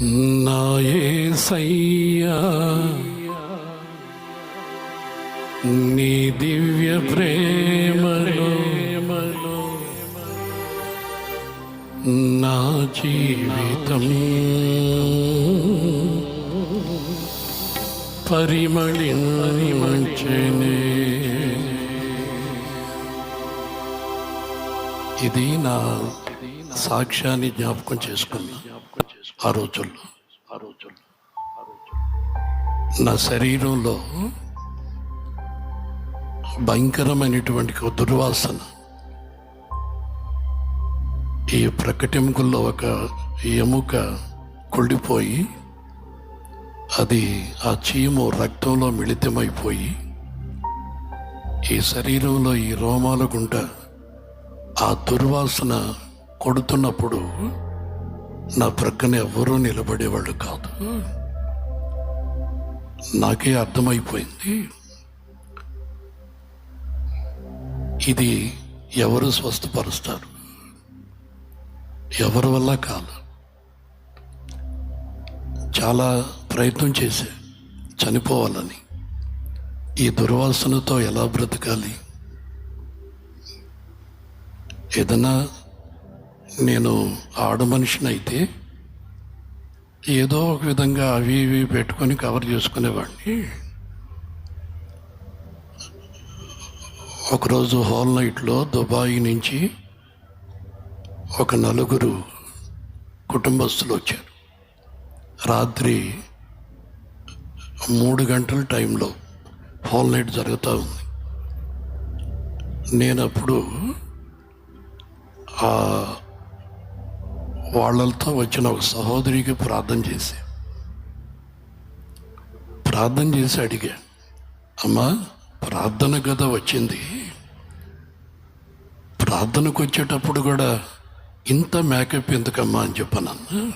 నాయసయ్యా నీ దివ్య ప్రేమలో నా జీవితం పరిమళించనే. ఇది నా సాక్ష్యాన్ని జ్ఞాపకం చేసుకున్నా ఆ రోజుల్లో ఆ రోజుల్లో నా శరీరంలో భయంకరమైనటువంటి ఒక దుర్వాసన ఈ ప్రకటింపుల్లో ఒక ఎముక కుళ్ళిపోయి అది ఆ చీము రక్తంలో మిళితమైపోయి ఈ శరీరంలో ఈ రోమాల గుంట ఆ దుర్వాసన కొడుతున్నప్పుడు నా ప్రక్కన ఎవరూ నిలబడేవాళ్ళు కాదు. నాకే అర్థమైపోయింది. ఇది ఎవరు స్వస్థపరుస్తారు? ఎవరి వల్ల కాదు? చాలా ప్రయత్నం చేశా చనిపోవాలని. ఈ దుర్వాసనతో ఎలా బ్రతకాలి? ఏదైనా నేను ఆడ మనిషిని అయితే ఏదో ఒక విధంగా అవి ఇవి పెట్టుకొని కవర్ చేసుకునేవాడిని. ఒకరోజు హాల్ నైట్లో దుబాయ్ నుంచి ఒక నలుగురు కుటుంబస్తులు వచ్చారు. రాత్రి మూడు గంటల టైంలో హాల్ నైట్ జరుగుతూ ఉంది. నేను అప్పుడు ఆ వాళ్ళతో వచ్చిన ఒక సహోదరికి ప్రార్థన చేసి. ప్రార్థన చేసి అడిగా అమ్మా ప్రార్థన కదా వచ్చింది. ప్రార్థనకు వచ్చేటప్పుడు కూడా ఇంత మేకప్ ఎందుకమ్మా అని చెప్పానన్నా?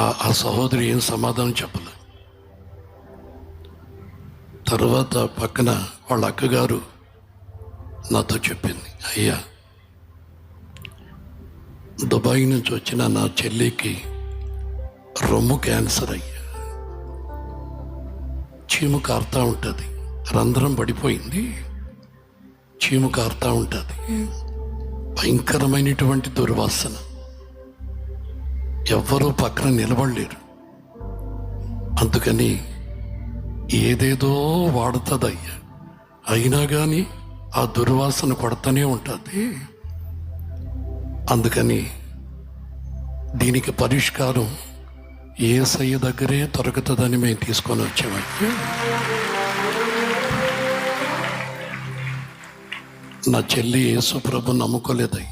ఆ- ఆ సహోదరి ఏం సమాధానం చెప్పలే. తర్వాత పక్కన వాళ్ళ అక్కగారు నాతో చెప్పింది అయ్యా దుబాయ్ నుంచి వచ్చిన నా చెల్లికి రొమ్ము క్యాన్సర్ అయ్యా. చీము కారుతా ఉంటుంది. రంధ్రం పడిపోయింది. చీము కారుతా ఉంటుంది. భయంకరమైనటువంటి దుర్వాసన. ఎవ్వరూ పక్కన నిలబడలేరు. అందుకని ఏదేదో వాడుతుందయ్యా. అయినా కానీ ఆ దుర్వాసన కొడతానే ఉంటుంది. అందుకని దీనికి పరిష్కారం ఏ సయ్య దగ్గరే దొరుకుతుందని మేము తీసుకొని వచ్చామండి. నా చెల్లి యేసుప్రభు నమ్ముకోలేదు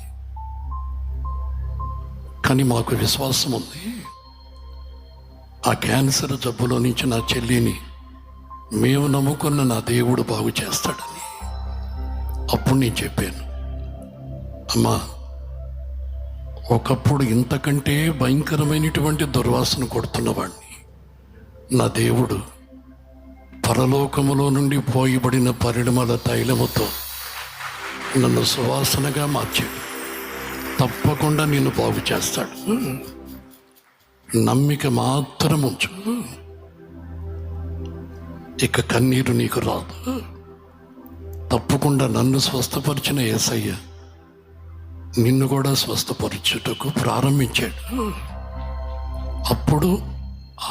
కానీ మాకు విశ్వాసం ఉంది. ఆ క్యాన్సర్ జబ్బులో నుంచి నా చెల్లిని మేము నమ్ముకున్న నా దేవుడు బాగు చేస్తాడని అప్పుడు నేను చెప్పాను. అమ్మా ఒకప్పుడు ఇంతకంటే భయంకరమైనటువంటి దుర్వాసన కొడుతున్నవాడిని నా దేవుడు పరలోకములో నుండి పోయిబడిన పరిణమల తైలముతో నన్ను సువాసనగా మార్చాడు. తప్పకుండా నిన్ను బాగు చేస్తాడు. నమ్మిక మాత్రం ఉంచు. ఇక కన్నీరు నీకు రాదు. తప్పకుండా నన్ను స్వస్థపరిచిన ఏసయ్యా నిన్ను కూడా స్వస్థపరచుటకు ప్రారంభించాడు. అప్పుడు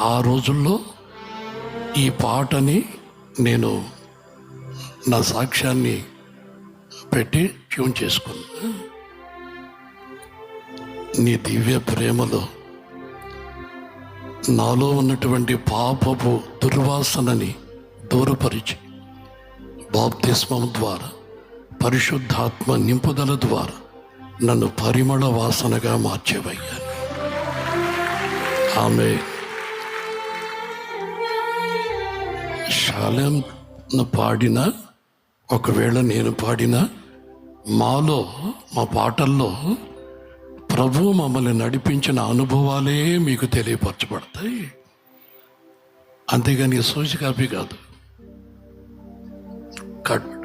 ఆ రోజుల్లో ఈ పాటని నేను నా సాక్ష్యాన్ని పెట్టి ట్యూన్ చేసుకున్నా. నీ దివ్య ప్రేమలో నాలో ఉన్నటువంటి పాపపు దుర్వాసనని దూరపరిచి బాప్తిస్మం ద్వారా పరిశుద్ధాత్మ నింపుదల ద్వారా నన్ను పరిమళ వాసనగా మార్చేవయ్యా. ఆమె శాలెంను పాడిన ఒకవేళ నేను పాడిన మాలో మా పాటల్లో ప్రభు మమ్మల్ని నడిపించిన అనుభవాలే మీకు తెలియపరచబడతాయి. అంతేగాని సూచికాపి కాదు. కట్.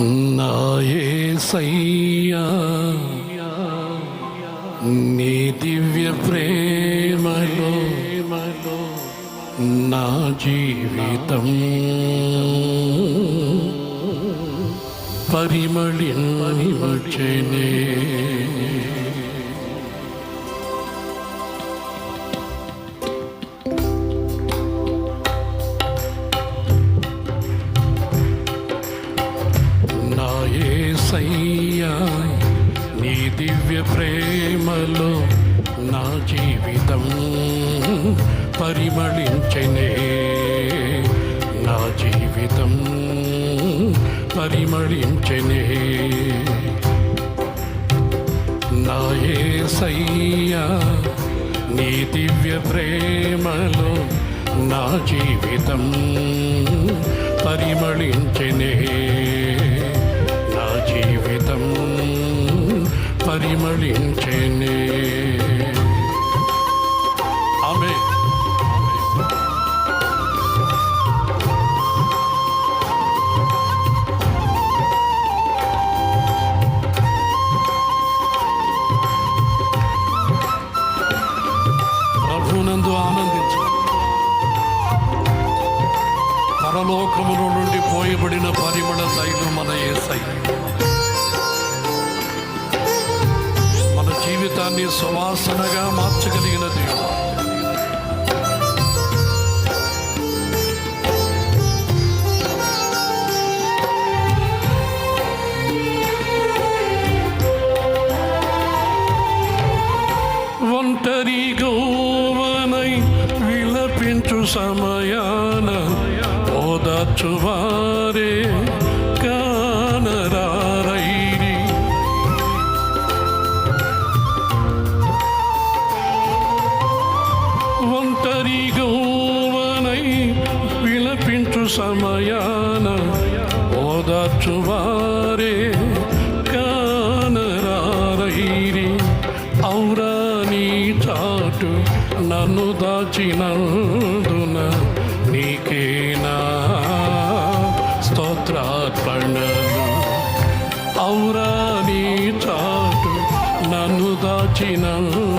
నా నీ దివ్య ప్రేమలో నా జీవితం పరిమళించనే. నా నీ దివ్య ప్రేమలో నా జీవితం పరిమళించనే. నా జీవితం పరిమళించనే. నా యేసయ్యా నీ దివ్య ప్రేమలో నా జీవితం పరిమళించనే. నా జీవితం పరిమళించేనే. ఆమె. ప్రభునందు ఆనందించు. పరలోకములో నుండి పోయబడిన పరిమళ తైలు మన ఏసై. జీవితాన్ని సువాసనగా మార్చగలిగిన దేవుడు. ఒంటరి గోవనై విలపించు సమయా సమయాన ఓదార్చువారే కానరారైరి ఔరా నీ చాటు నన్ను దాచినందున నీకేనా స్తోత్రార్పణలు. ఔరా నీ చాటు నన్ను దాచినందున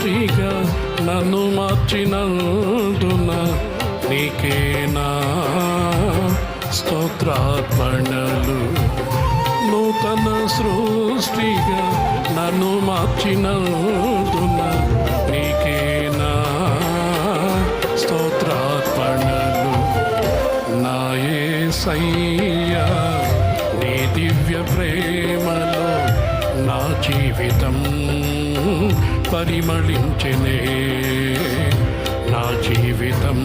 సృష్టిగా నన్ను మార్చినందున నీకేనా? స్తోత్రార్పణలు. నూతన సృష్టిగా నన్ను మార్చినందున నీకేనా? స్తోత్రార్పణలు. నాయే సయ్యా నీ దివ్య ప్రేమలో నా జీవితం పరిమళించెనే. నా జీవితం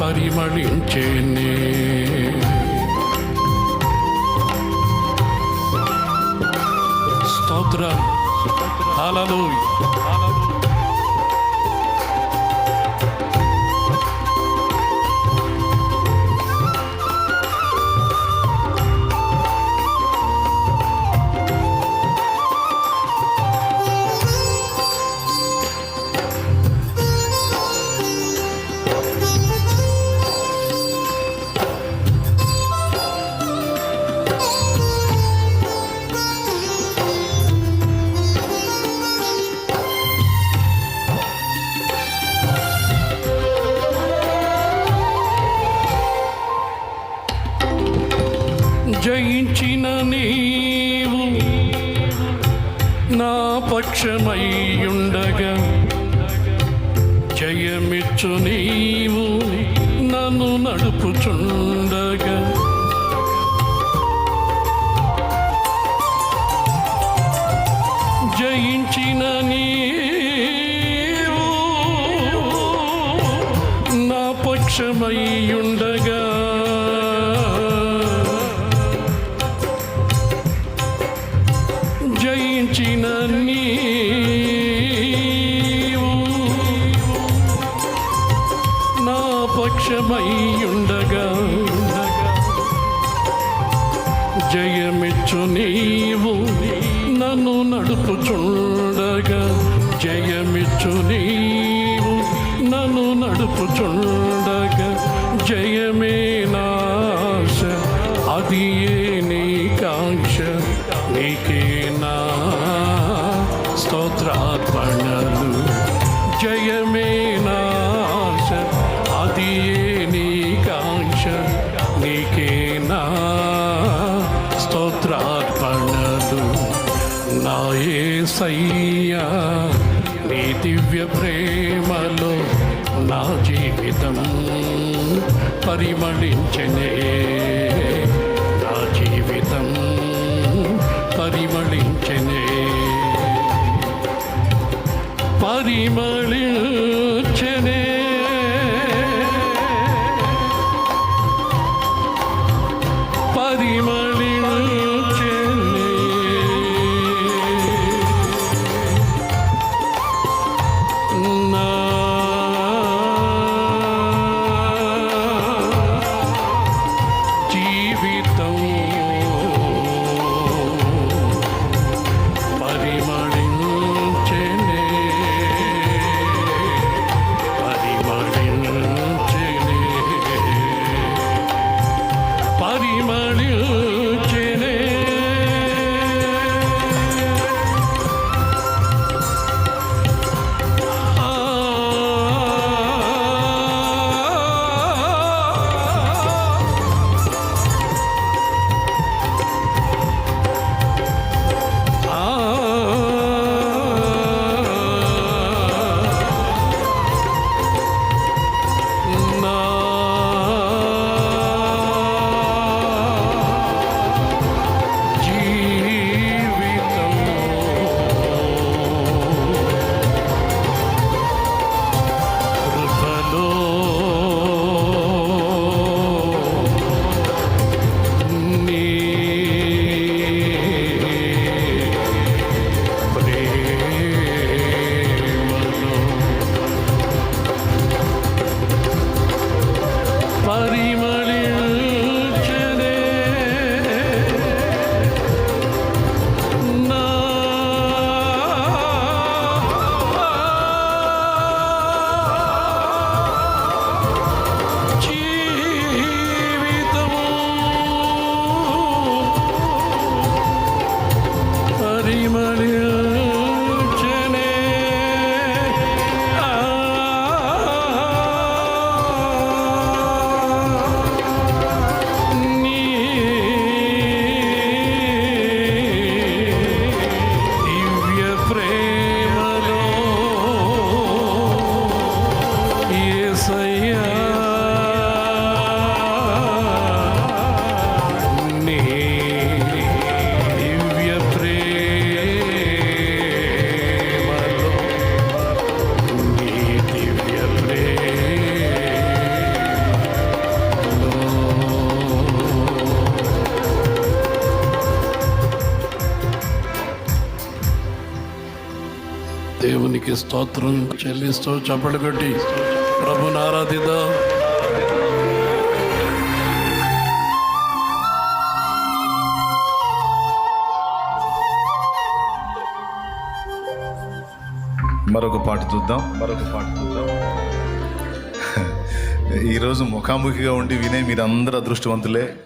పరిమళించేనే. స్తోత్రం హల్లెలూయా పక్షమయ్యుండగా జయమిచ్చు నీవు నన్ను నడుపుచుండగా. జయించిన నీవు నా పక్షమయ్యుండగా జయమిచ్చు నీవు నన్ను నడుపుచుండగా జయమిచ్చు నీవు నన్ను నడుపుచుండగా జయమే జీవితం పరిమళించనే. నా జీవితం పరిమళించనే. పరిమళ ఏసయ్యా నీ దివ్య ప్రేమలో దేవునికి స్తోత్రం చెల్లిస్తూ చప్పలు కొట్టి. ప్రభుని ఆరాధిద్దాం మరొక పాట చూద్దాం. మరొక పాట చూద్దాం. ఈరోజు ముఖాముఖిగా ఉండి వినే మీరందరూ అదృష్టవంతులే.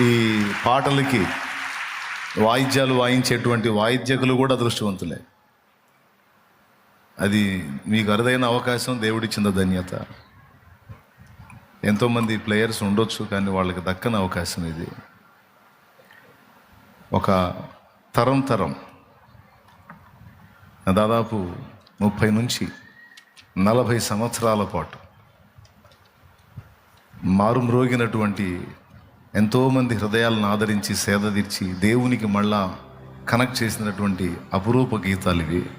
ఈ పాటలకి వాయిద్యాలు వాయించేటువంటి వాయిద్యకులు కూడా అదృష్టవంతులే. అది మీకు అరుదైన అవకాశం దేవుడిచ్చిన ధన్యత. ఎంతోమంది ప్లేయర్స్ ఉండొచ్చు కానీ వాళ్ళకి దక్కని అవకాశం ఇది. ఒక తరం తరం. దాదాపు ముప్పై నుంచి నలభై సంవత్సరాల పాటు మారుమ్రోగినటువంటి ఎంతోమంది హృదయాలను ఆదరించి సేద తీర్చి దేవునికి మళ్ళా కనెక్ట్ చేసినటువంటి అపురూప గీతాలు ఇవి.